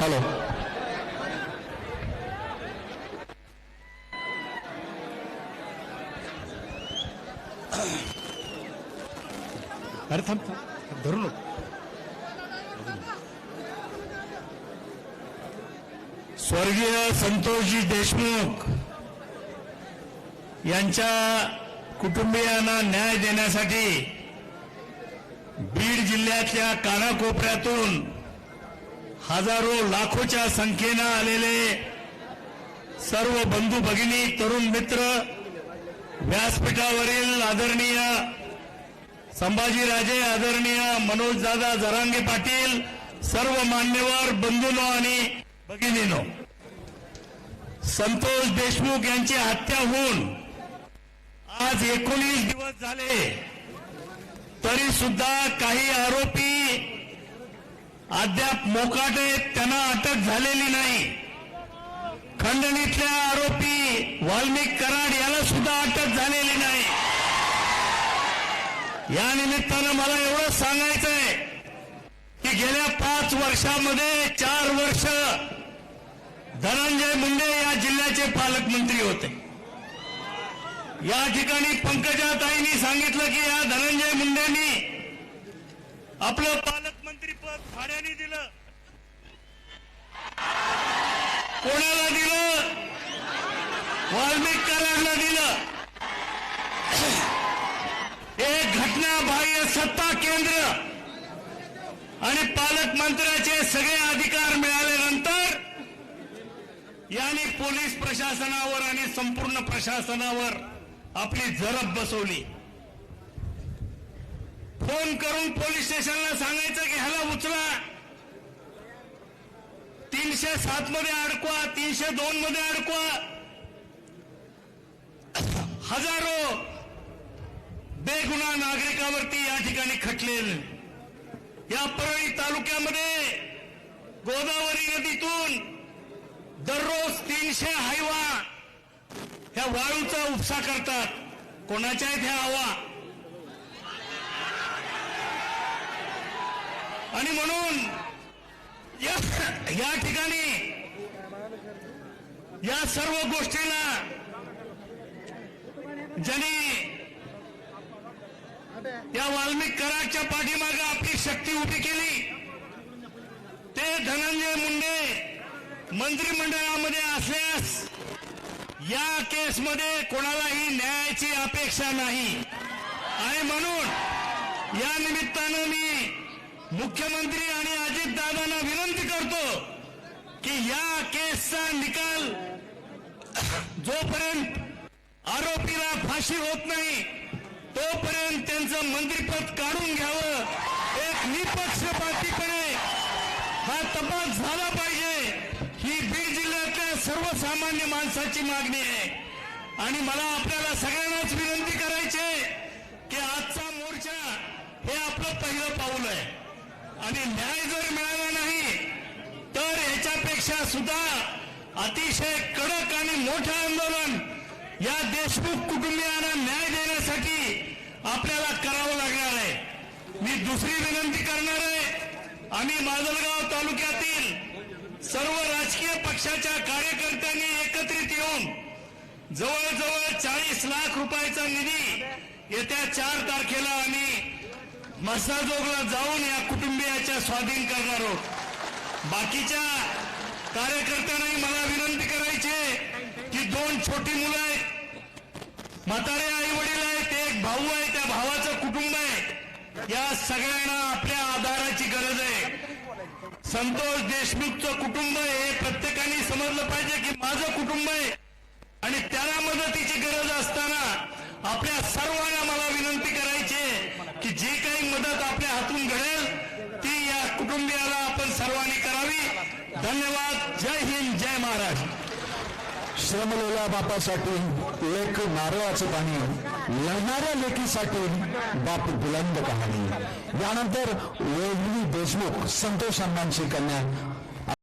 Hello. अरे थांब थांब. धरू नको. स्वर्गीय संतोषजी देशमुख यांच्या कुटुंबियांना न्याय देण्यासाठी बीड जिल्ह्यातल्या कानाकोपऱ्यातून हजारो लाखोच्या संख्येनं आलेले सर्व बंधू भगिनी तरुण मित्र व्यासपीठावरील आदरणीय संभाजीराजे आदरणीय मनोजदादा जरांगे पाटील सर्व मान्यवर बंधूनो आणि भगिनीनो संतोष देशमुख यांची हत्या होऊन आज एकोणीस दिवस झाले. तरी सुद्धा काही आरोपी अद्याप मोकाटे त्यांना अटक झालेली नाही. खंडणीतल्या आरोपी वाल्मिक कराड याला सुद्धा अटक झालेली नाही. या निमित्तानं मला एवढं सांगायचंय की गेल्या पाच वर्षामध्ये चार वर्ष धनंजय मुंडे या जिल्ह्याचे पालकमंत्री होते. या ठिकाणी पंकजाताईंनी सांगितलं की या धनंजय मुंडेंनी आपलं पालकमंत्री पद भाड्याने दिलं. कोणाला दिलं? वाल्मिक कराडला दिलं. एक घटनाबाह्य सत्ता केंद्र आणि पालकमंत्र्याचे सगळे अधिकार मिळाल्यानंतर यांनी पोलीस प्रशासनावर आणि संपूर्ण प्रशासनावर आपली झडप बसवली. फोन करून पोलीस स्टेशनला सांगायचं की ह्याला उचला. तीनशे सात मध्ये अडकवा तीनशे दोन मध्ये अडकवा. हजारो बेगुन्हा नागरिकावरती या ठिकाणी खटलेल. या परळी तालुक्यामध्ये गोदावरी नदीतून दररोज तीनशे हायवा त्या वाळूचा उपसा करतात. कोणाच्या आहेत ह्या हवा? आणि म्हणून या या ठिकाणी या सर्व गोष्टीला ज्यांनी या वाल्मिक कराडच्या पाठीमागे आपली शक्ती उभी केली ते धनंजय मुंडे मंत्रिमंडळामध्ये असल्यास या केसमध्ये कोणालाही न्यायाची अपेक्षा नाही. आणि म्हणून या निमित्तानं मी मुख्यमंत्री आणि अजितदादांना विनंती करतो की या केसचा निकाल जोपर्यंत आरोपीला फाशी होत नाही तोपर्यंत त्यांचं मंत्रिपद काढून घ्यावं. एक निपक्षपातीपणे हा तपास झाला पाहिजे. ही बीड जिल्ह्यात सर्वसामान्य माणसाची मागणी आहे. आणि मला आपल्याला सगळ्यांनाच विनंती करायची आहे की आजचा मोर्चा हे आपलं पहिलं पाऊल आहे. आणि न्याय जर मिळाला नाही तर याच्यापेक्षा सुद्धा अतिशय कडक आणि मोठं आंदोलन या देशमुख कुटुंबियांना न्याय देण्यासाठी आपल्याला करावं लागणार आहे. मी दुसरी विनंती करणार आहे. आम्ही माजलगाव तालुक्यातील सर्व राजकीय पक्षाच्या कार्यकर्त्यांनी एकत्रित येऊन जवळजवळ चाळीस लाख रुपयाचा निधी येत्या चार तारखेला आम्ही मसाजोगला जाऊन या कुटुंबियाच्या स्वाधीन करणार आहोत. बाकीच्या कार्यकर्त्यांनाही मला विनंती करायची की दोन छोटी मुलं आहेत. म्हातारे आई वडील आहेत एक भाऊ आहे त्या भावाचं कुटुंब आहे. या सगळ्यांना आपल्या आधाराची गरज आहे. संतोष देशमुखचं कुटुंब हे प्रत्येकाने समजलं पाहिजे की माझं कुटुंब आहे. आणि त्याला मदतीची गरज असताना आपल्या सर्वांना मला विनंती करायची आहे की जी काही मदत आपल्या हातून घडेल ती या कुटुंबियाला आपण सर्वांनी करावी. धन्यवाद. जय हिंद. जय महाराष्ट्र. श्रमलेल्या बापासाठी लेख नारळाचं पाणी लढणाऱ्या लेखीसाठी बाप बुलंद कहाणी. यानंतर वेगळी देशमुख संतोष अण्णांची कन्या